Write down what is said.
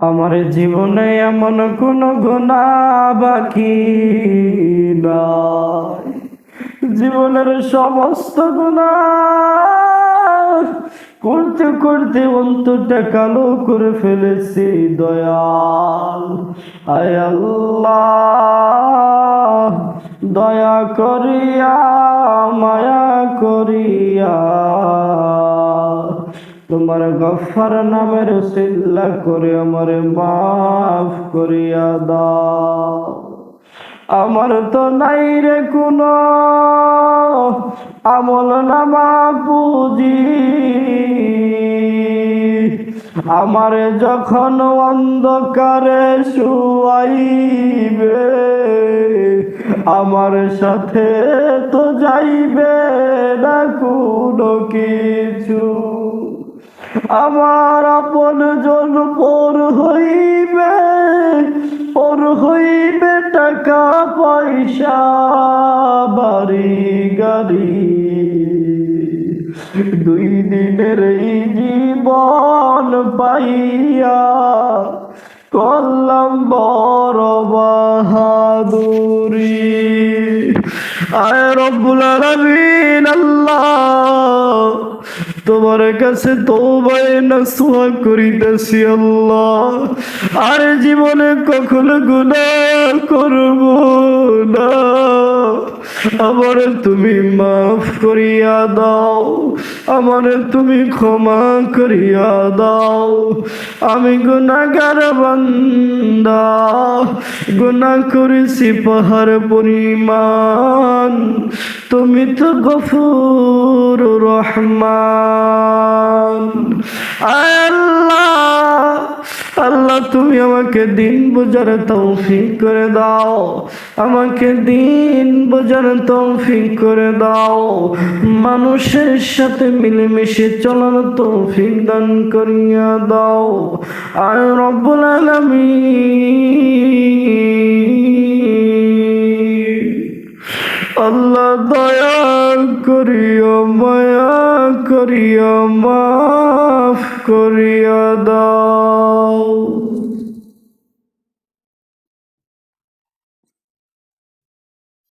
আমার জীবনে এমন কোন গুণা বাকি নাই। জীবনের সমস্ত গুণা করতে করতে অন্তরটা কালো করে ফেলেছি দয়াল। আয় আল্লাহ, দয়া করিয়া, মায়া করিয়া। তোমার গফার নামের সিল্লা করে আমারে মাফ করিয়া দাও। আমার তো নাই রে কোনো আমল নামা পুঁজি। আমার যখন অন্ধকারে শুয়াইবে, আমার সাথে তো যাইবে আমার আপন জন পর হইবে পর হইবে টাকা পয়সা, বাড়ি, গাড়ি। দুই দিনের এই জীবন পাইয়া করলাম বড় বাহাদুরি। আয় রব্বুল আলামিন, আল্লাহ তোমার কাছে তোবায় না সোয়া করিতেছি আল্লাহ। আর জীবনে কখনো গুণা করব না। আমার তুমি মাফ করিয়া দাও, আমার তুমি ক্ষমা করিয়া দাও। আমি গুণাগার বান্দা গুণা করেছি পাহাড় পরিমাণ। তুমি তো গফুর রহমান। তুমি আমাকে দিন বোঝার তৌফিক করে দাও। আমাকে দিন বোঝার তৌফিক করে দাও। মানুষের সাথে মিলেমিশে চলার তৌফিক দান করিয়া দাও। আর রব্বুল আলামিন। আল্লাহ দয়া করিও মায়া করিও মাফ করিয়া দাও।